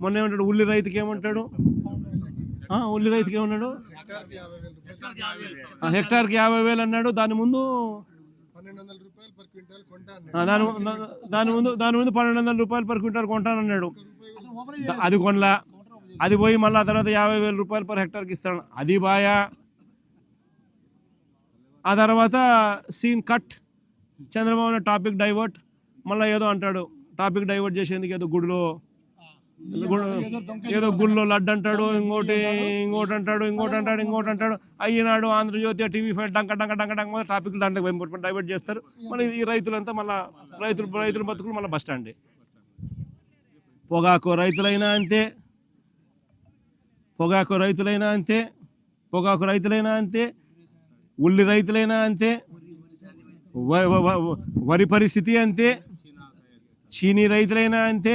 మొన్న ఏమంటాడు? ఉల్లి రైతుకి ఏమంటాడు? ఉల్లి రైతుకి ఏమన్నాడు? ఆ, హెక్టార్కి యాభై వేలు అన్నాడు. దాని ముందు దాని దాని ముందు దాని ముందు పన్నెండు వందల రూపాయలు పర్ క్వింటాల్ కొంటానన్నాడు. అన్నాడు అది కొనలా. అది పోయి మళ్ళీ ఆ తర్వాత యాభై వేల రూపాయలు పర్ హెక్టార్కి ఇస్తాడు. అది బాయా. ఆ తర్వాత scene cut. Chandrababu topic divert. మళ్ళీ ఏదో అంటాడు. టాపిక్ డైవర్ట్ చేసేందుకు ఏదో గుడిలో ఏదో గుళ్ళో లడ్డు అంటాడు ఇంకోటి ఇంకోటి అంటాడు ఇంకోటి అంటాడు ఇంకోటి అంటాడు. అయ్యినాడు ఆంధ్రజ్యోతి టీవీ ఫైవ్ డంక డంక డంక డంక టాపిక్ దాంట్లో డైవర్ట్ చేస్తారు. మన ఈ రైతులంతా మళ్ళీ రైతులు రైతుల బతుకులు మళ్ళీ బస్ పొగాకు రైతులైనా అంతే పొగాకు రైతులైనా అంతే పొగాకు రైతులైనా అంతే ఉల్లి రైతులైనా అంతే వ- వరి పరిస్థితి అంతే చీనీ రైతులైనా అంతే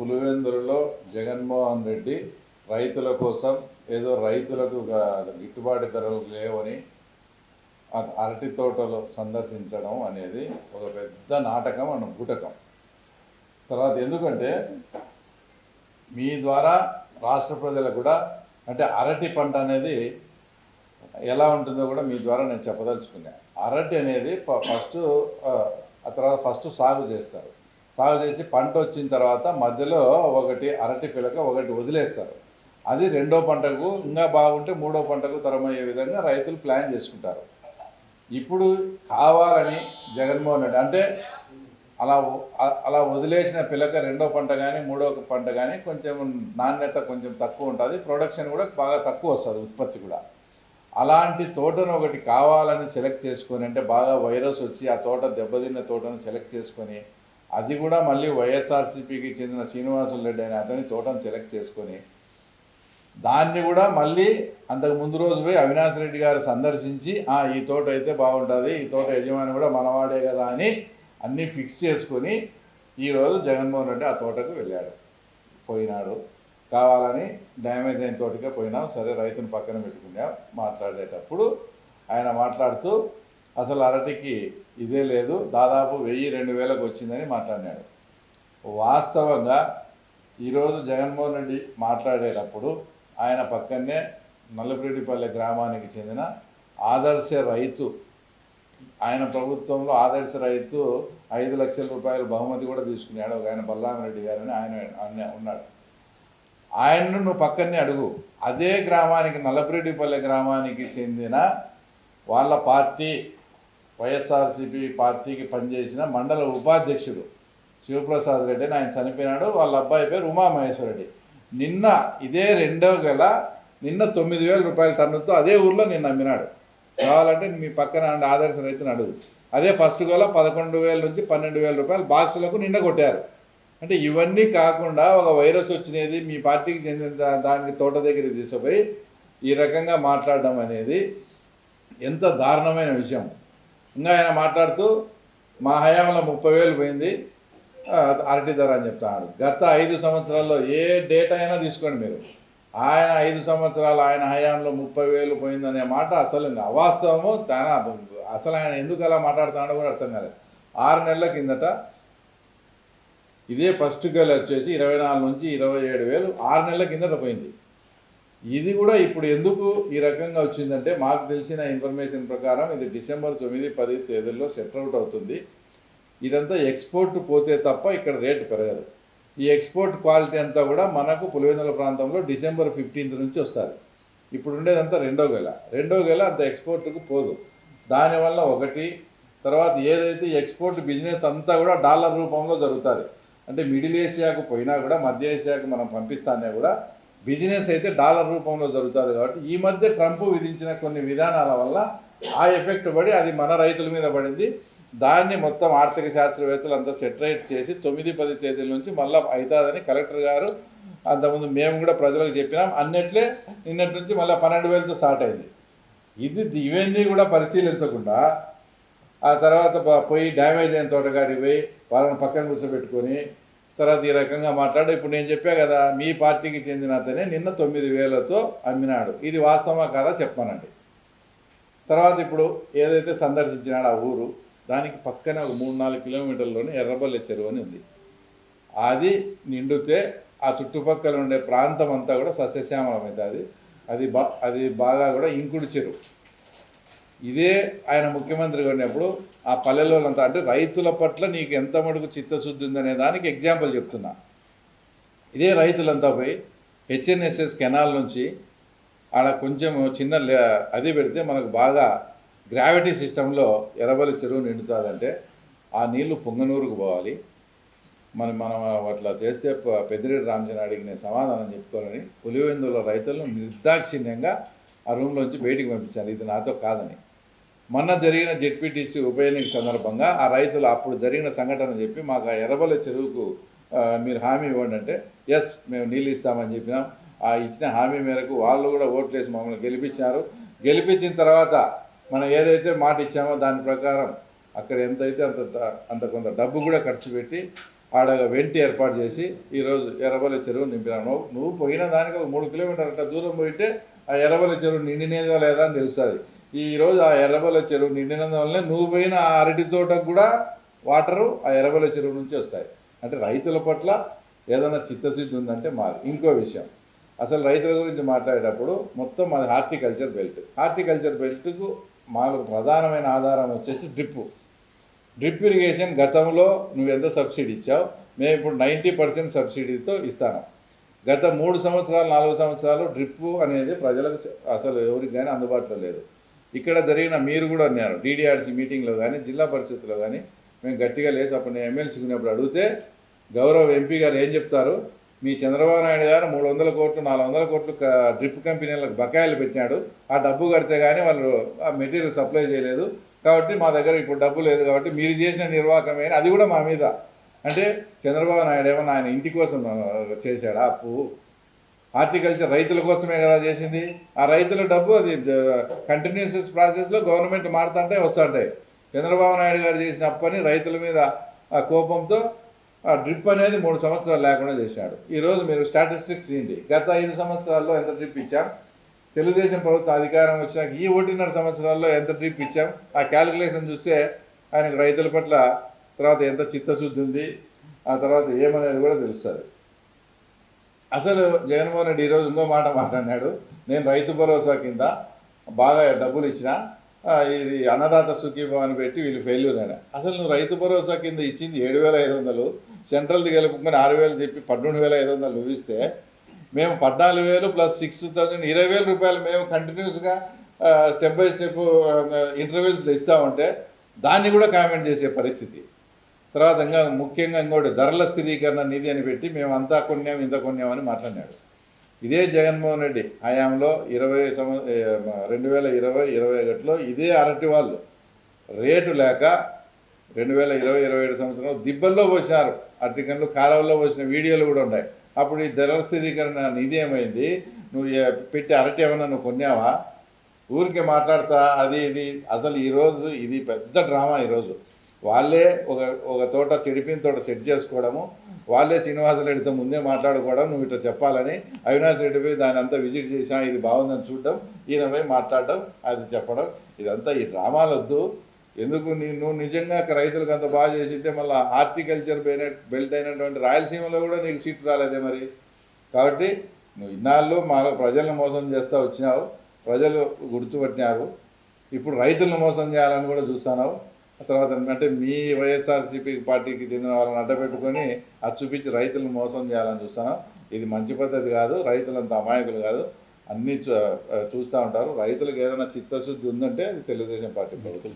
పులివెందులలో జగన్మోహన్ రెడ్డి రైతుల కోసం ఏదో రైతులకు గిట్టుబాటు ధరలు లేవని అరటి తోటలు సందర్శించడం అనేది ఒక పెద్ద నాటకం అన్న బూటకం తర్వాత ఎందుకంటే మీ ద్వారా రాష్ట్ర ప్రజలకు కూడా అంటే అరటి పంట అనేది ఎలా ఉంటుందో కూడా మీ ద్వారా నేను చెప్పదలుచుకున్నాను అరటి అనేది ఫస్ట్ ఆ తర్వాత ఫస్ట్ సాగు చేస్తారు. సాగు చేసి పంట వచ్చిన తర్వాత మధ్యలో ఒకటి అరటి పిలక ఒకటి వదిలేస్తారు. అది రెండో పంటకు ఇంకా బాగుంటే మూడో పంటకు తరమయ్యే విధంగా రైతులు ప్లాన్ చేసుకుంటారు. ఇప్పుడు కావాలని జగన్మోహన్ రెడ్డి అంటే అలా అలా వదిలేసిన పిలక రెండో పంట కానీ మూడో పంట కానీ కొంచెం నాణ్యత కొంచెం తక్కువ ఉంటుంది. ప్రొడక్షన్ కూడా బాగా తక్కువ వస్తుంది ఉత్పత్తి కూడా. అలాంటి తోటను ఒకటి కావాలని సెలెక్ట్ చేసుకొని అంటే బాగా వైరస్ వచ్చి ఆ తోట దెబ్బతిన్న తోటను సెలెక్ట్ చేసుకొని అది కూడా మళ్ళీ వైఎస్ఆర్సీపీకి చెందిన శ్రీనివాసులు రెడ్డి అనే అతని తోటను సెలెక్ట్ చేసుకొని దాన్ని కూడా మళ్ళీ అంతకు ముందు రోజు పోయి అవినాష్ రెడ్డి గారు సందర్శించి ఈ తోట అయితే బాగుంటుంది ఈ తోట యజమాని కూడా మనవాడే కదా అని అన్నీ ఫిక్స్ చేసుకొని ఈరోజు జగన్మోహన్ రెడ్డి ఆ తోటకు వెళ్ళాడు. పోయినాడు. కావాలని డ్యామేజ్ అయిన తోటకే పోయినాం. సరే రైతును పక్కన పెట్టుకున్నాం. మాట్లాడేటప్పుడు ఆయన మాట్లాడుతూ అసలు అరటికి ఇదే లేదు. దాదాపు వెయ్యి రెండు వేలకు వచ్చిందని మాట్లాడినాడు. వాస్తవంగా ఈరోజు జగన్మోహన్ రెడ్డి మాట్లాడేటప్పుడు ఆయన పక్కనే నల్లపురెడ్డిపల్లె గ్రామానికి చెందిన ఆదర్శ రైతు ఆయన ప్రభుత్వంలో ఆదర్శ రైతు ఐదు లక్షల రూపాయల బహుమతి కూడా తీసుకున్నాడు. ఒక ఆయన బల్లామరెడ్డి గారని ఆయన ఆయన ఉన్నాడు. ఆయన్ను నువ్వు పక్కనే అడుగు. అదే గ్రామానికి నల్లపురెడ్డిపల్లె గ్రామానికి చెందిన వాళ్ళ పార్టీ వైఎస్ఆర్సీపీ పార్టీకి పనిచేసిన మండల ఉపాధ్యక్షుడు శివప్రసాద్ రెడ్డి అని ఆయన చనిపోయినాడు. వాళ్ళ అబ్బాయి పేరు ఉమామహేశ్వర రెడ్డి నిన్న ఇదే రెండవ గల నిన్న తొమ్మిది వేల రూపాయల టన్నుతో అదే ఊర్లో నిన్న అమ్మినాడు. కావాలంటే మీ పక్కన ఉండే ఆదర్శ రైతుని అడుగు. అదే ఫస్ట్ గోల పదకొండు వేల నుంచి పన్నెండు వేల రూపాయలు బాక్సులకు నిన్న కొట్టారు. అంటే ఇవన్నీ కాకుండా ఒక వైరస్ వచ్చినది మీ పార్టీకి చెందిన దానికి తోట దగ్గరికి తీసుకుపోయి ఈ రకంగా మాట్లాడడం అనేది ఎంత దారుణమైన విషయం. ఇంకా ఆయన మాట్లాడుతూ మా హయాంలో ముప్పై వేలు పోయింది. అరటి ధర అని చెప్తాడు. గత ఐదు సంవత్సరాల్లో ఏ డేటా అయినా తీసుకోండి మీరు. ఆయన ఐదు సంవత్సరాలు ఆయన హయాంలో ముప్పై వేలు పోయిందనే మాట అసలు ఇంకా అవాస్తవము. తన అసలు ఆయన ఎందుకు అలా మాట్లాడుతున్నాడో కూడా అర్థం కాలేదు. ఆరు నెలల కిందట ఇదే ఫస్ట్ గేల్ వచ్చేసి ఇరవై నాలుగు నుంచి ఇరవై ఏడు వేలు ఆరు నెలల కిందట పోయింది. ఇది కూడా ఇప్పుడు ఎందుకు ఈ రకంగా వచ్చిందంటే మాకు తెలిసిన ఇన్ఫర్మేషన్ ప్రకారం ఇది డిసెంబర్ తొమ్మిది పది తేదీల్లో సెట్ అవుట్ అవుతుంది. ఇదంతా ఎక్స్పోర్ట్ పోతే తప్ప ఇక్కడ రేటు పెరగదు. ఈ ఎక్స్పోర్ట్ క్వాలిటీ అంతా కూడా మనకు పులివెందుల ప్రాంతంలో డిసెంబర్ ఫిఫ్టీన్త్ నుంచి వస్తుంది. ఇప్పుడు ఉండేదంతా రెండో గెల. రెండో గెల అంత ఎక్స్పోర్ట్కు పోదు. దానివల్ల ఒకటి తర్వాత ఏదైతే ఎక్స్పోర్ట్ బిజినెస్ అంతా కూడా డాలర్ రూపంలో జరుగుతుంది. అంటే మిడిల్ ఏషియాకు పోయినా కూడా మధ్య ఏషియాకు మనం పంపిస్తానే కూడా బిజినెస్ అయితే డాలర్ రూపంలో జరుగుతుంది కాబట్టి ఈ మధ్య ట్రంప్ విధించిన కొన్ని విధానాల వల్ల ఆ ఎఫెక్ట్ పడి అది మన రైతుల మీద పడింది. దాన్ని మొత్తం ఆర్థిక శాస్త్రవేత్తలు అంతా సెటరేట్ చేసి తొమ్మిది పది తేదీల నుంచి మళ్ళీ అవుతుందని కలెక్టర్ గారు అంతకుముందు మేము కూడా ప్రజలకు చెప్పినాం. అన్నట్లే నిన్నటి నుంచి మళ్ళీ పన్నెండు వేలతో స్టార్ట్ అయింది. ఇది ఇవన్నీ కూడా పరిశీలించకుండా ఆ తర్వాత పోయి డ్యామేజ్ అయిన తోటగాడికి పోయి వాళ్ళని పక్కన కూర్చోబెట్టుకొని తర్వాత ఈ రకంగా మాట్లాడు. ఇప్పుడు నేను చెప్పా కదా మీ పార్టీకి చెందిన అతనే నిన్న తొమ్మిది వేలతో అమ్మినాడు. ఇది వాస్తవమా కాదా చెప్పానండి. తర్వాత ఇప్పుడు ఏదైతే సందర్శించినాడు ఆ ఊరు దానికి పక్కన ఒక మూడు నాలుగు కిలోమీటర్లోనే ఎర్రబల్లె చెరువు అని ఉంది. అది నిండితే ఆ చుట్టుపక్కల ఉండే ప్రాంతం అంతా కూడా సస్యశ్యామలమైంది అది అది బా అది బాగా కూడా ఇంకుడు చెరువు. ఇదే ఆయన ముఖ్యమంత్రిగా ఉన్నప్పుడు ఆ పల్లెలోనంతా అంటే రైతుల పట్ల నీకు ఎంత మటుకు చిత్తశుద్ధి ఉందనే దానికి ఎగ్జాంపుల్ చెప్తున్నా. ఇదే రైతులంతా పోయి హెచ్ఎన్ఎస్ఎస్ కెనాల్ నుంచి ఆడ కొంచెం చిన్న లే- అది పెడితే మనకు బాగా గ్రావిటీ సిస్టంలో ఎరబలి చెరువు నిండుతుందంటే ఆ నీళ్ళు పొంగనూరుకు పోవాలి. మనం మనం అట్లా చేస్తే పెద్దిరెడ్డి రామచంద్రాడికి నేను సమాధానం చెప్పుకోవాలని పులివెందుల రైతులను నిర్దాక్షిణ్యంగా ఆ రూమ్లోంచి బయటికి పంపించాను. ఇది నాతో కాదని. మొన్న జరిగిన జెడ్పీటీసీ ఉప ఎన్నిక సందర్భంగా ఆ రైతులు అప్పుడు జరిగిన సంఘటన చెప్పి మాకు ఆ ఎర్రబల చెరువుకు మీరు హామీ ఇవ్వండి అంటే ఎస్ మేము నీళ్ళు ఇస్తామని చెప్పినాం. ఆ ఇచ్చిన హామీ మేరకు వాళ్ళు కూడా ఓట్లేసి మమ్మల్ని గెలిపించారు. గెలిపించిన తర్వాత మనం ఏదైతే మాట ఇచ్చామో దాని ప్రకారం అక్కడ ఎంత అయితే అంత అంత కొంత డబ్బు కూడా ఖర్చు పెట్టి ఆడ వెంటి ఏర్పాటు చేసి ఈరోజు ఎర్రబల చెరువు నింపినావు నువ్వు నువ్వు పోయిన దానికి ఒక మూడు కిలోమీటర్ల దూరం పోయితే ఆ ఎర్రబల చెరువు నిండినేదా లేదా అని తెలుస్తుంది. ఈరోజు ఆ ఎర్రబల చెరువు నిండినందు వల్లనే నువ్వు పోయిన ఆ అరటి తోటకు కూడా వాటరు ఆ ఎర్రబల చెరువు నుంచి వస్తాయి. అంటే రైతుల పట్ల ఏదైనా చిత్తశుద్ధి ఉందంటే మాకు ఇంకో విషయం. అసలు రైతుల గురించి మాట్లాడేటప్పుడు మొత్తం మాది హార్టికల్చర్ బెల్ట్. హార్టికల్చర్ బెల్ట్కు మాకు ప్రధానమైన ఆధారం వచ్చేసి డ్రిప్పు. డ్రిప్ ఇరిగేషన్ గతంలో నువ్వు ఎంత సబ్సిడీ ఇచ్చావు? మేము ఇప్పుడు నైంటీ పర్సెంట్ సబ్సిడీతో ఇస్తాను. గత మూడు సంవత్సరాలు నాలుగు సంవత్సరాలు డ్రిప్పు అనేది ప్రజలకు అసలు ఎవరికి కానీ అందుబాటులో లేదు. ఇక్కడ జరిగిన మీరు కూడా ఉన్నారు డీడీఆర్సీ మీటింగ్లో కానీ జిల్లా పరిషత్లో కానీ మేము గట్టిగా లేసి అప్పుడు నేను ఎమ్మెల్సీ ఉన్నప్పుడు అడిగితే గౌరవ ఎంపీ గారు ఏం చెప్తారు? మీ చంద్రబాబు నాయుడు గారు మూడు వందల కోట్లు నాలుగు వందల కోట్లు డ్రిప్ కంపెనీలకు బకాయిలు పెట్టినాడు. ఆ డబ్బు కడితే కానీ వాళ్ళు ఆ మెటీరియల్ సప్లై చేయలేదు. కాబట్టి మా దగ్గర ఇప్పుడు డబ్బు లేదు కాబట్టి మీరు చేసిన నిర్వాహకమే అది కూడా మా మీద. అంటే చంద్రబాబు నాయుడు ఏమన్నా ఆయన ఇంటి కోసం చేశాడు చేశాడా అప్పు? హార్టికల్చర్ రైతుల కోసమే కదా చేసింది. ఆ రైతుల డబ్బు అది కంటిన్యూస్ ప్రాసెస్లో గవర్నమెంట్ మారుతుంటే వస్తుంటాయి. చంద్రబాబు నాయుడు గారు చేసిన అప్పని రైతుల మీద ఆ కోపంతో ఆ డ్రిప్ అనేది మూడు సంవత్సరాలు లేకుండా చేశాడు. ఈరోజు మీరు స్టాటిస్టిక్స్ తీయండి. గత ఐదు సంవత్సరాల్లో ఎంత డ్రిప్ ఇచ్చాం? తెలుగుదేశం ప్రభుత్వం అధికారం వచ్చినాక ఈ ఒకటిన్నర సంవత్సరాల్లో ఎంత డ్రిప్ ఇచ్చాం? ఆ క్యాలిక్యులేషన్ చూస్తే ఆయనకు రైతుల పట్ల తర్వాత ఎంత చిత్తశుద్ధి ఉంది? ఆ తర్వాత ఏమనేది కూడా తెలుస్తుంది. అసలు జగన్మోహన్ రెడ్డి ఈరోజు ఇంకో మాట మాట్లాడినాడు నేను రైతు భరోసా కింద బాగా డబ్బులు ఇచ్చిన ఇది అన్నదాత సుఖీభవాన్ని పెట్టి వీళ్ళు ఫెయిల్యూర్ అని అసలు నువ్వు రైతు భరోసా కింద ఇచ్చింది ఏడు వేల ఐదు వందలు సెంట్రల్ది గెలుపుకొని ఆరు వేలు చెప్పి పన్నెండు వేల ఐదు వందలు ఇస్తే మేము పద్నాలుగు వేలు ప్లస్ సిక్స్ థౌసండ్ ఇరవై వేల రూపాయలు మేము కంటిన్యూస్గా స్టెప్ బై స్టెప్ ఇంటర్వ్యూస్ ఇస్తామంటే దాన్ని కూడా కామెంట్ చేసే పరిస్థితి. తర్వాత ఇంకా ముఖ్యంగా ఇంకోటి ధరల స్థిరీకరణ నిధి అని పెట్టి మేము అంతా కొన్నాం ఇంత కొన్నాం అని మాట్లాడినాడు. ఇదే జగన్మోహన్ రెడ్డి హయాంలో ఇరవై సంవ రెండు వేల ఇరవై ఇరవై ఒకటిలో ఇదే అరటి వాళ్ళు. రేటు లేక రెండు వేల ఇరవై ఇరవై ఏడు సంవత్సరంలో దిబ్బల్లో పోసినారు. అరటికన్లు కాలువల్లో పోసిన వీడియోలు కూడా ఉన్నాయి. అప్పుడు ఈ ధరల స్థిరీకరణ నిధి ఏమైంది? నువ్వు పెట్టి అరటి ఏమైనా నువ్వు కొన్నావా? ఊరికే మాట్లాడతా అది ఇది. అసలు ఈరోజు ఇది పెద్ద డ్రామా ఈరోజు వాళ్ళే ఒక ఒక తోట చెడిపిన తోట సెట్ చేసుకోవడము వాళ్ళే శ్రీనివాసరెడ్డితో ముందే మాట్లాడుకోవడం నువ్వు ఇట్లా చెప్పాలని అవినాష్ రెడ్డి పోయి దాని అంతా విజిట్ చేసినా ఇది బాగుందని చూడడం ఈయన పోయి మాట్లాడడం అది చెప్పడం ఇదంతా ఈ డ్రామాలు వద్దు. ఎందుకు నువ్వు నిజంగా రైతులకు అంత బాగా చేసింటే మళ్ళీ హార్టికల్చర్ బెల్ట్ అయినటువంటి రాయలసీమలో కూడా నీకు సీట్ రాలేదే మరి? కాబట్టి నువ్వు ఇన్నాళ్ళు మా ప్రజలను మోసం చేస్తూ వచ్చినావు ప్రజలు గుర్తుపట్టినారు ఇప్పుడు రైతులను మోసం చేయాలని కూడా చూస్తున్నావు. తర్వాత అంటే మీ వైఎస్ఆర్సీపీ పార్టీకి చెందిన వాళ్ళని అడ్డపెట్టుకొని అది చూపించి రైతులను మోసం చేయాలని చూస్తున్నాం. ఇది మంచి పద్ధతి కాదు రైతులంత అమాయకులు కాదు. అన్నీ చూస్తూ ఉంటారు. రైతులకు ఏదైనా చిత్తశుద్ధి ఉందంటే అది తెలుగుదేశం పార్టీ ప్రభుత్వం.